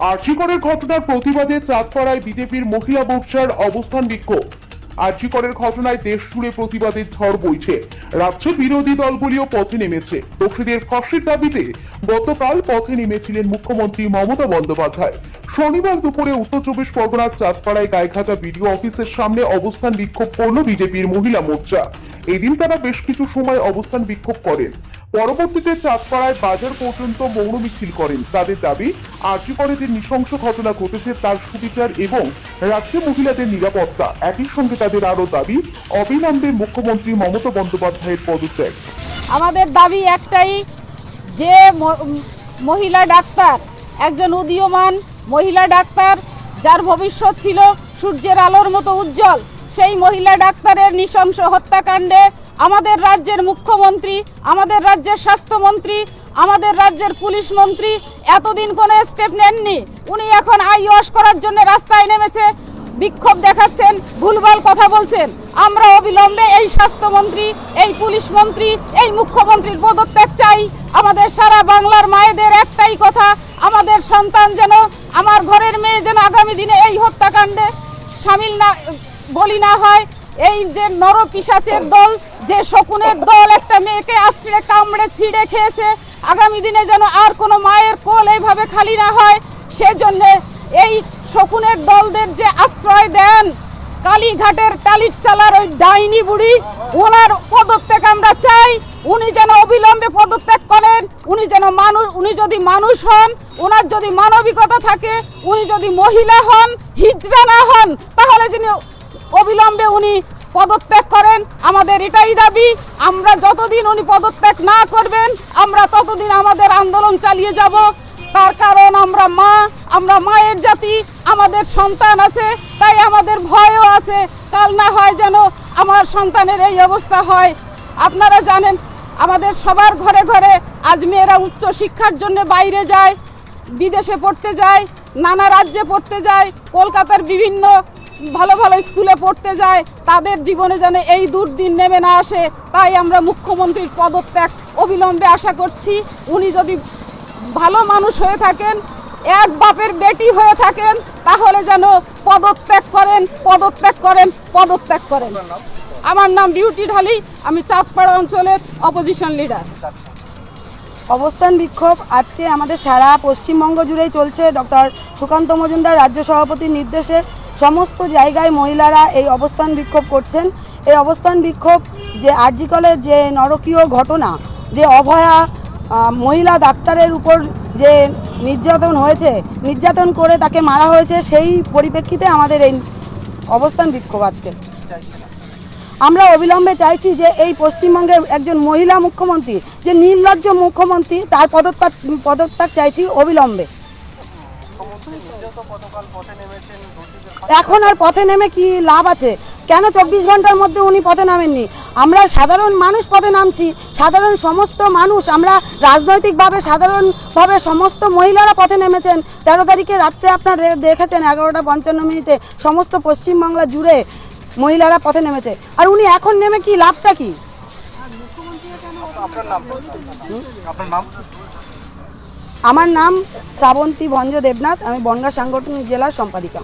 আর্চিকরের ঘটনার প্রতিবাদে চাঁদপাড়ায় বিজেপির মহিলা মোর্চার অবস্থান বিক্ষোভ। আর্চিকরের ঘটনায় দেশ জুড়ে প্রতিবাদের ঝড় বইছে। রাজ্য বিরোধী দলগুলিও পথে নেমেছে। দোষীদের ফাঁসির দাবিতে গতকাল পথে নেমেছিলেন মুখ্যমন্ত্রী মমতা বন্দ্যোপাধ্যায়। শনিবার দুপুরে উত্তর চব্বিশ পরগনার চাঁদপাড়ায় গায়েঘাটা বিডিও অফিসের সামনে অবস্থান বিক্ষোভ করল বিজেপির মহিলা মোর্চা। এদিন তারা বেশ কিছু সময় অবস্থান বিক্ষোভ করেন। পরবর্তীতে চাঁদপাড়ায় বাজার পর্যন্ত মৌন মিছিল করেন। তাদের দাবি আর্জি করে যে নৃশংস ঘটনা ঘটেছে তার সুবিচার এবং রাজ্যে মহিলাদের নিরাপত্তা। একই সঙ্গে তাদের আরও দাবি, অবিলম্বে মুখ্যমন্ত্রী মমতা বন্দ্যোপাধ্যায়ের পদত্যাগ। আমাদের দাবি একটাই, যে মহিলা ডাক্তার, একজন উদীয়মান মহিলা ডাক্তার, যার ভবিষ্যৎ ছিল সূর্যের আলোর মতো উজ্জ্বল, সেই মহিলা ডাক্তারের নৃশংস হত্যাকাণ্ডে আমাদের রাজ্যের মুখ্যমন্ত্রী, আমাদের রাজ্যের স্বাস্থ্যমন্ত্রী, আমাদের রাজ্যের পুলিশ মন্ত্রী এতদিন কোনো স্টেপ নেননি। উনি এখন আই ওয়াশ করার জন্য রাস্তায় নেমেছে, বিক্ষোভ দেখাচ্ছেন, ভুলভাল কথা বলছেন। আমরা অবিলম্বে এই স্বাস্থ্যমন্ত্রী, এই পুলিশ মন্ত্রী, এই মুখ্যমন্ত্রীর পদত্যাগ চাই। আমাদের সারা বাংলার মায়েদের একটাই কথা, আমাদের সন্তান যেন, আমার ঘরের মেয়ে যেন আগামী দিনে এই হত্যাকাণ্ডে সামিল না, বলি না হয়। এই যে নর পিসাচের দল, যে শকুনের দল, একটা মেয়েকে আশ্রে কামড়ে ছিঁড়ে খেয়েছে, আগামী দিনে যেন আর কোনো মায়ের কোল এইভাবে খালি না হয়, সেজন্য এই শকুনের দলদের যে আশ্রয় দেন, কালীঘাটের টালির চালার ওই ডাইনি বুড়ি, ওনার পদত্যাগ আমরা চাই, উনি যেন অবিলম্বে পদত্যাগ করেন, উনি যেন মানুষ, উনি যদি মানুষ হন, ওনার যদি মানবিকতা থাকে, উনি যদি মহিলা হন, হিজড়া না হন, তাহলে যিনি অবিলম্বে উনি পদত্যাগ করেন। আমাদের এটাই দাবি, আমরা যতদিন উনি পদত্যাগ না করবেন, আমরা ততদিন আমাদের আন্দোলন চালিয়ে যাব। তার কারণ আমরা মা, আমরা মায়ের জাতি, আমাদের সন্তান আছে, তাই আমাদের ভয়ও আছে। কাল না হয় যেন আমার সন্তানের এই অবস্থা হয়। আপনারা জানেন, আমাদের সবার ঘরে ঘরে আজ মেয়েরা উচ্চ শিক্ষার জন্য বাইরে যায়, বিদেশে পড়তে যায়, নানা রাজ্যে পড়তে যায়, কলকাতার বিভিন্ন ভালো ভালো স্কুলে পড়তে যায়, তাদের জীবনে যেন এই দুর্দিন নেমে না আসে, তাই আমরা মুখ্যমন্ত্রীর পদত্যাগ অবিলম্বে আশা করছি, উনি যদি ভালো মানুষ হয়ে থাকেন, এক বাপের বেটি হয়ে থাকেন, তাহলে যেন পদত্যাগ করেন পদত্যাগ করেন পদত্যাগ করেন। আমার নাম বিউটি ঢালি, আমি চাঁদপাড়া অঞ্চলের অপোজিশন লিডার অবস্থান বিক্ষোভ আজকে আমাদের সারা পশ্চিমবঙ্গ জুড়েই চলছে। ডক্টর সুকান্ত মজুমদার রাজ্য সভাপতির নির্দেশে সমস্ত জায়গায় মহিলারা এই অবস্থান বিক্ষোভ করছেন। এই অবস্থান বিক্ষোভ যে আরজিকলের যে নরকীয় ঘটনা, যে অভয়া মহিলা ডাক্তারের উপর যে নির্যাতন হয়েছে, নির্যাতন করে তাকে মারা হয়েছে, সেই পরিপ্রেক্ষিতে আমাদের এই অবস্থান বিক্ষোভ আজকে। আমরা অবিলম্বে চাইছি যে এই পশ্চিমবঙ্গের একজন মহিলা মুখ্যমন্ত্রী, যে নির্লজ্জ মুখ্যমন্ত্রী, তার পদত্যাগ পদত্যাগ চাইছি অবিলম্বে। এখন আর পথে নেমে কি লাভ আছে? কেন চব্বিশ ঘণ্টার মধ্যে উনি পথে নামেননি? আমরা সাধারণ মানুষ পথে নামছি সাধারণ সমস্ত মানুষ আমরা রাজনৈতিকভাবে সাধারণভাবে সমস্ত মহিলারা পথে নেমেছেন। তেরো তারিখে রাত্রে আপনারা দেখেছেন এগারোটা পঞ্চান্ন মিনিটে সমস্ত পশ্চিমবাংলা জুড়ে মহিলারা পথে নেমেছে। আর উনি এখন নেমে কি লাভটা কি? আমার নাম শ্রাবন্তী ভঞ্জ দেবনাথ আমি বনগাঁ সাংগঠনিক জেলার সম্পাদিকা।